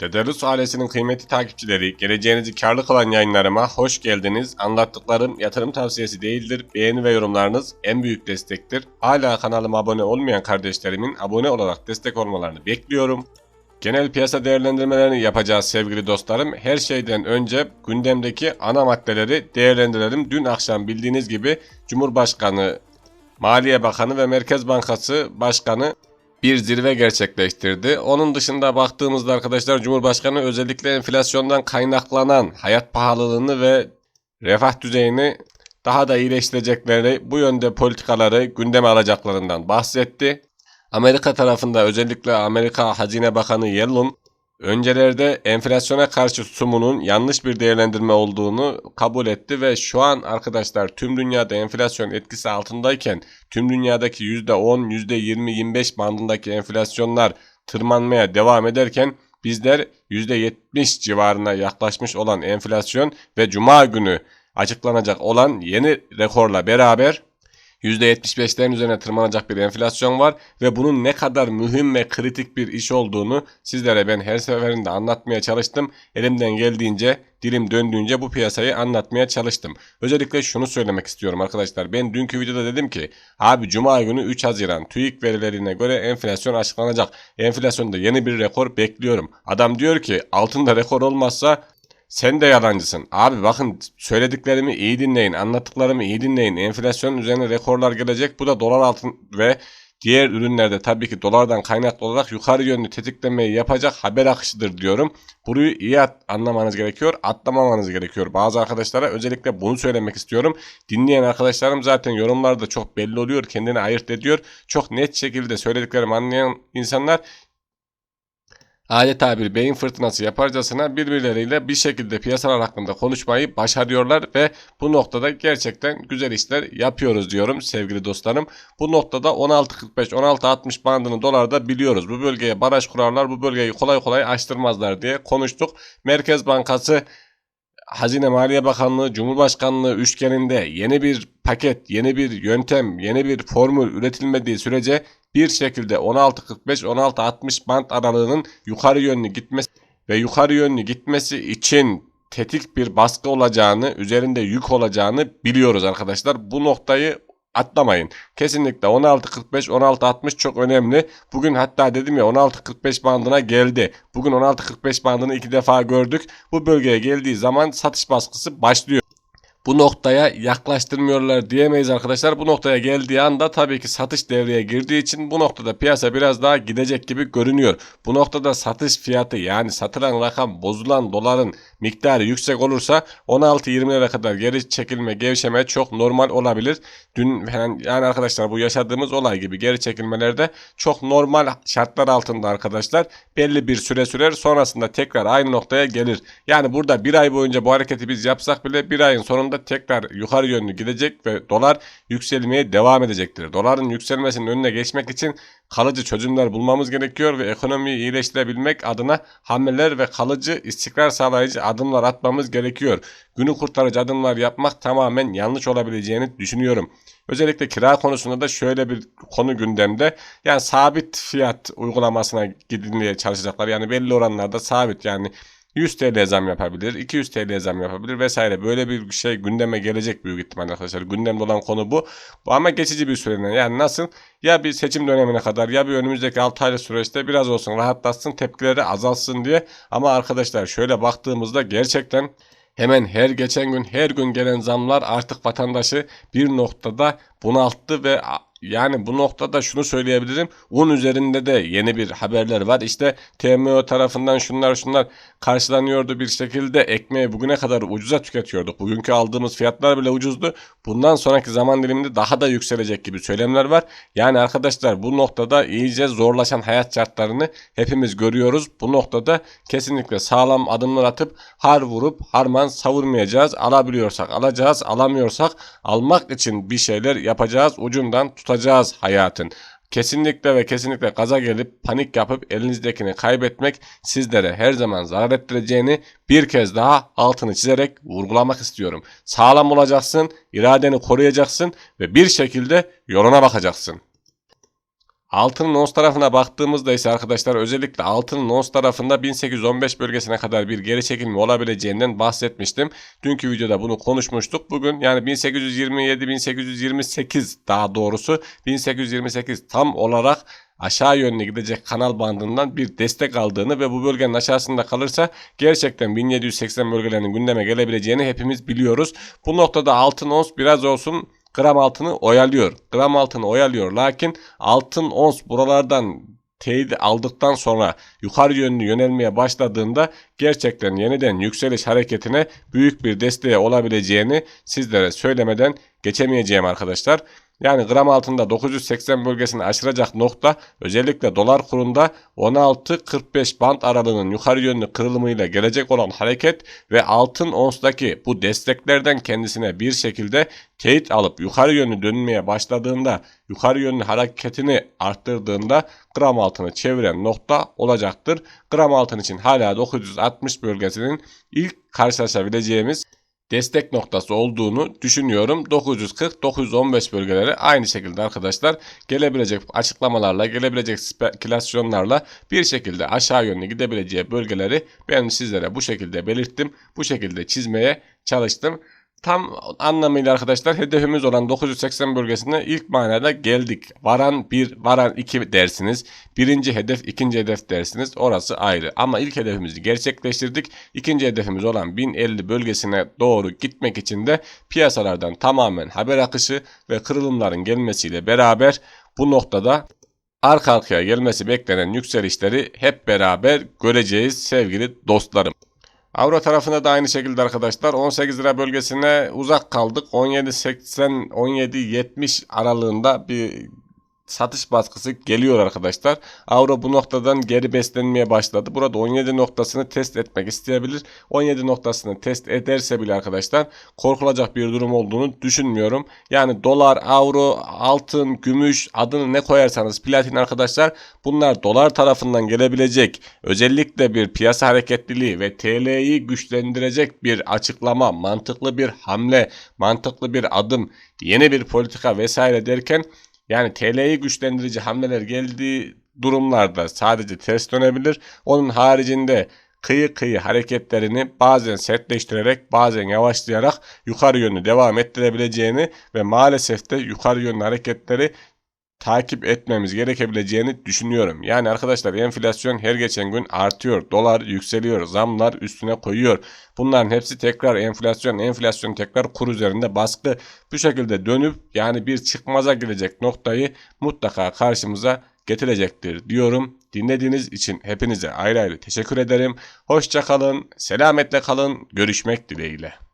Dedalus ailesinin kıymetli takipçileri, geleceğinizi karlı kılan yayınlarıma hoş geldiniz. Anlattıklarım yatırım tavsiyesi değildir. Beğeni ve yorumlarınız en büyük destektir. Hala kanalıma abone olmayan kardeşlerimin abone olarak destek olmalarını bekliyorum. Genel piyasa değerlendirmelerini yapacağız sevgili dostlarım. Her şeyden önce gündemdeki ana maddeleri değerlendirelim. Dün akşam bildiğiniz gibi Cumhurbaşkanı, Maliye Bakanı ve Merkez Bankası Başkanı bir zirve gerçekleştirdi. Onun dışında baktığımızda arkadaşlar Cumhurbaşkanı özellikle enflasyondan kaynaklanan hayat pahalılığını ve refah düzeyini daha da iyileştirecekleri bu yönde politikaları gündeme alacaklarından bahsetti. Amerika tarafında özellikle Amerika Hazine Bakanı Yellen öncelerde enflasyona karşı sumunun yanlış bir değerlendirme olduğunu kabul etti ve şu an arkadaşlar tüm dünyada enflasyon etkisi altındayken tüm dünyadaki %10, %20, 25 bandındaki enflasyonlar tırmanmaya devam ederken bizler %70 civarına yaklaşmış olan enflasyon ve cuma günü açıklanacak olan yeni rekorla beraber %75'lerin üzerine tırmanacak bir enflasyon var ve bunun ne kadar mühim ve kritik bir iş olduğunu sizlere ben her seferinde anlatmaya çalıştım. Elimden geldiğince, dilim döndüğünce bu piyasayı anlatmaya çalıştım. Özellikle şunu söylemek istiyorum arkadaşlar. Ben dünkü videoda dedim ki abi cuma günü 3 Haziran TÜİK verilerine göre enflasyon açıklanacak. Enflasyonda yeni bir rekor bekliyorum. Adam diyor ki altında rekor olmazsa sen de yalancısın. Abi bakın söylediklerimi iyi dinleyin, anlattıklarımı iyi dinleyin. Enflasyonun üzerine rekorlar gelecek. Bu da dolar altın ve diğer ürünlerde tabii ki dolardan kaynaklı olarak yukarı yönlü tetiklemeyi yapacak haber akışıdır diyorum. Burayı iyi anlamanız gerekiyor, atlamamanız gerekiyor. Bazı arkadaşlara özellikle bunu söylemek istiyorum. Dinleyen arkadaşlarım zaten yorumlarda çok belli oluyor, kendini ayırt ediyor. Çok net şekilde söylediklerimi anlayan insanlar adeta bir beyin fırtınası yaparcasına birbirleriyle bir şekilde piyasalar hakkında konuşmayı başarıyorlar ve bu noktada gerçekten güzel işler yapıyoruz diyorum sevgili dostlarım. Bu noktada 16.45-16.60 bandını dolarda biliyoruz. Bu bölgeye baraj kurarlar, bu bölgeyi kolay kolay açtırmazlar diye konuştuk. Merkez Bankası Hazine Maliye Bakanlığı, Cumhurbaşkanlığı üçgeninde yeni bir paket, yeni bir yöntem, yeni bir formül üretilmediği sürece bir şekilde 16.45-16.60 band aralığının yukarı yönlü gitmesi ve yukarı yönlü gitmesi için tetik bir baskı olacağını, üzerinde yük olacağını biliyoruz arkadaşlar. Bu noktayı atlamayın. Kesinlikle 16.45-16.60 çok önemli. Bugün hatta dedim ya 16.45 bandına geldi. Bugün 16.45 bandını iki defa gördük. Bu bölgeye geldiği zaman satış baskısı başlıyor bu noktaya yaklaştırmıyorlar diyemeyiz arkadaşlar. Bu noktaya geldiği anda tabii ki satış devreye girdiği için bu noktada piyasa biraz daha gidecek gibi görünüyor. Bu noktada satış fiyatı yani satılan rakam bozulan doların miktarı yüksek olursa 16-20'lere kadar geri çekilme gevşeme çok normal olabilir. Dün yani arkadaşlar bu yaşadığımız olay gibi geri çekilmelerde çok normal şartlar altında arkadaşlar belli bir süre sürer sonrasında tekrar aynı noktaya gelir. Yani burada bir ay boyunca bu hareketi biz yapsak bile bir ayın sonunda tekrar yukarı yönlü gidecek ve dolar yükselmeye devam edecektir. Doların yükselmesinin önüne geçmek için kalıcı çözümler bulmamız gerekiyor ve ekonomiyi iyileştirebilmek adına hamleler ve kalıcı istikrar sağlayıcı adımlar atmamız gerekiyor. Günü kurtarıcı adımlar yapmak tamamen yanlış olabileceğini düşünüyorum. Özellikle kira konusunda da şöyle bir konu gündemde. Yani sabit fiyat uygulamasına gidilmeye çalışacaklar. Yani belli oranlarda sabit yani 100 TL zam yapabilir, 200 TL zam yapabilir vesaire. Böyle bir şey gündeme gelecek büyük ihtimalle arkadaşlar. Gündemde olan konu bu. Bu ama geçici bir süreliğine. Yani nasıl? Ya bir seçim dönemine kadar ya bir önümüzdeki 6 aylık süreçte biraz olsun rahatlatsın, tepkileri azalsın diye. Ama arkadaşlar şöyle baktığımızda gerçekten Hemen her geçen gün her gün gelen zamlar artık vatandaşı bir noktada bunalttı ve yani bu noktada şunu söyleyebilirim. Un üzerinde de yeni bir haberler var. İşte TMO tarafından şunlar şunlar karşılanıyordu bir şekilde. Ekmeği bugüne kadar ucuza tüketiyorduk. Bugünkü aldığımız fiyatlar bile ucuzdu. Bundan sonraki zaman diliminde daha da yükselecek gibi söylemler var. Yani arkadaşlar bu noktada iyice zorlaşan hayat şartlarını hepimiz görüyoruz. Bu noktada kesinlikle sağlam adımlar atıp har vurup harman savurmayacağız. Alabiliyorsak alacağız, alamıyorsak almak için bir şeyler yapacağız. Ucundan tutacağız hayatın. Kesinlikle ve kesinlikle gaza gelip panik yapıp elinizdekini kaybetmek sizlere her zaman zarar ettireceğini bir kez daha altını çizerek vurgulamak istiyorum. Sağlam olacaksın, iradeni koruyacaksın ve bir şekilde yoluna bakacaksın. Altının ons tarafına baktığımızda ise arkadaşlar özellikle altının ons tarafında 1815 bölgesine kadar bir geri çekilme olabileceğinden bahsetmiştim. Dünkü videoda bunu konuşmuştuk. Bugün yani 1827-1828 daha doğrusu 1828 tam olarak aşağı yönlü gidecek kanal bandından bir destek aldığını ve bu bölgenin aşağısında kalırsa gerçekten 1780 bölgelerinin gündeme gelebileceğini hepimiz biliyoruz. Bu noktada altın ons biraz olsun gram altını oyalıyor. Gram altını oyalıyor. Lakin altın ons buralardan teyit aldıktan sonra yukarı yönlü yönelmeye başladığında gerçekten yeniden yükseliş hareketine büyük bir desteği olabileceğini sizlere söylemeden geçemeyeceğim arkadaşlar. Yani gram altında 980 bölgesini aşıracak nokta özellikle dolar kurunda 16-45 band aralığının yukarı yönlü kırılımıyla gelecek olan hareket ve altın onsdaki bu desteklerden kendisine bir şekilde teyit alıp yukarı yönlü dönmeye başladığında yukarı yönlü hareketini arttırdığında gram altını çeviren nokta olacaktır. Gram altın için hala 960 bölgesinin ilk karşılaşabileceğimiz destek noktası olduğunu düşünüyorum. 940-915 bölgeleri aynı şekilde arkadaşlar gelebilecek açıklamalarla, gelebilecek spekülasyonlarla bir şekilde aşağı yönlü gidebileceği bölgeleri ben sizlere bu şekilde belirttim. Bu şekilde çizmeye çalıştım. Tam anlamıyla arkadaşlar hedefimiz olan 980 bölgesine ilk manada geldik. Varan 1, varan 2 dersiniz. Birinci hedef, ikinci hedef dersiniz. Orası ayrı. Ama ilk hedefimizi gerçekleştirdik. İkinci hedefimiz olan 1050 bölgesine doğru gitmek için de piyasalardan tamamen haber akışı ve kırılımların gelmesiyle beraber bu noktada arka arkaya gelmesi beklenen yükselişleri hep beraber göreceğiz sevgili dostlarım. Avro tarafında da aynı şekilde arkadaşlar 18 lira bölgesine uzak kaldık. 17.80 17.70 aralığında bir satış baskısı geliyor arkadaşlar. Avro bu noktadan geri beslenmeye başladı. Burada 17 noktasını test etmek isteyebilir. 17 noktasını test ederse bile arkadaşlar korkulacak bir durum olduğunu düşünmüyorum. Yani dolar, avro, altın, gümüş adını ne koyarsanız platin arkadaşlar bunlar dolar tarafından gelebilecek özellikle bir piyasa hareketliliği ve TL'yi güçlendirecek bir açıklama, mantıklı bir hamle, mantıklı bir adım, yeni bir politika vesaire derken yani TL'yi güçlendirici hamleler geldiği durumlarda sadece ters dönebilir. Onun haricinde kıyı kıyı hareketlerini bazen sertleştirerek bazen yavaşlayarak yukarı yönlü devam ettirebileceğini ve maalesef de yukarı yönlü hareketleri takip etmemiz gerekebileceğini düşünüyorum. Yani arkadaşlar enflasyon her geçen gün artıyor. Dolar yükseliyor. Zamlar üstüne koyuyor. Bunların hepsi tekrar enflasyon, enflasyon tekrar kur üzerinde baskı. Bu şekilde dönüp yani bir çıkmaza gelecek noktayı mutlaka karşımıza getirecektir diyorum. Dinlediğiniz için hepinize ayrı ayrı teşekkür ederim. Hoşça kalın, selametle kalın, görüşmek dileğiyle.